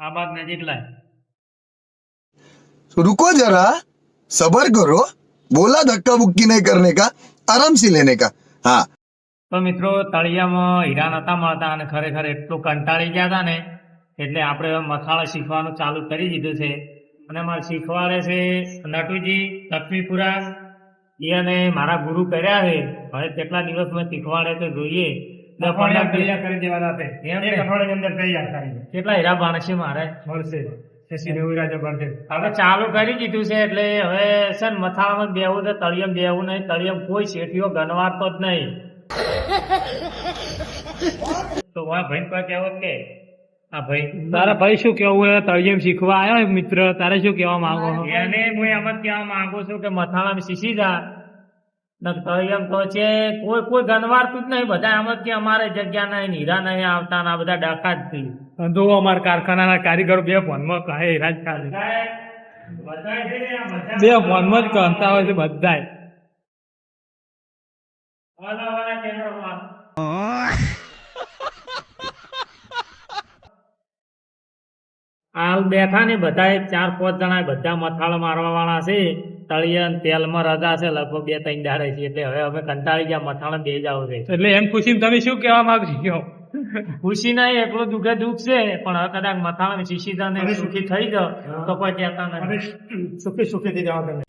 આ બાદ નજીક લાય रुको जरा सबर करो बोला धक्का बुक्की नहीं करने का आराम से लेने का हाँ તો મિત્રો તળિયામાં હીરા નતા મળતા અને ખરેખર એટલું કંટાળી ગયા હતા ને એટલે આપણે હવે મસાલા શીખવાનું ચાલુ કરી દીધું છે અને મારે શીખવાડે છે નટુજી લક્ષ્મીપુરા એ અને મારા ગુરુ કર્યા છે હવે કેટલા દિવસ મેં શીખવાડે તો જોઈએ દસ પંદર કરી. દેવાના છે. એક અઠવાડિયાની અંદર તૈયાર કરી કેટલા હીરા બાણશે મારે? મળશે. શશી રવિરાજે મળશે. હવે ચાલુ કરી દીધું છે એટલે હવે છે ને મથાળામાં બેવું તો તળિયમ બેવું નહીં. તળિયમ કોઈ શેઠીઓ ગણવાતો જ નહીં. તો આ ભાઈ કોઈ કહેવો કે? આ ભાઈ તારા ભાઈ શું કેવું હે તળિયમ શીખવા આવ્યો મિત્ર. તારે શું કહેવા માંગો છો? એને હું એમ જ કહેવા માંગુ છું કે મથાળામાં શીખી જા. તળિયમ તો છે કોઈ કોઈ ગણવારતું જ નહીં. બધા એમ જ કે અમારે જગ્યા નહીં હીરા નહીં આવતા આ બધા ડાકા જ થઈ અને અમારા કારખાનાના કારીગરો બે ફોનમાં કહે બે ફોનમાં જ કહેતા હોય છે બધાય. હાલ બેઠા ને બધા ચાર પાંચ જણા બધા મથાળ મારવા વાળા છે. તળિયન તેલમાં રજા છે લગભગ બે ત્રણ દાડે છે એટલે હવે અમે કંટાળી ગયા મથાણ બે જાવ છે. એટલે એમ ખુશી તમે શું કહેવા માંગો ખુશી નહીં એટલો દુઃખે દુઃખ છે પણ હવે કદાચ મથાળ શીશી ને સુખી થઈ જાવ તો કોઈ કહેતા નથી. સુખી સુખી થઈ જવા તમે.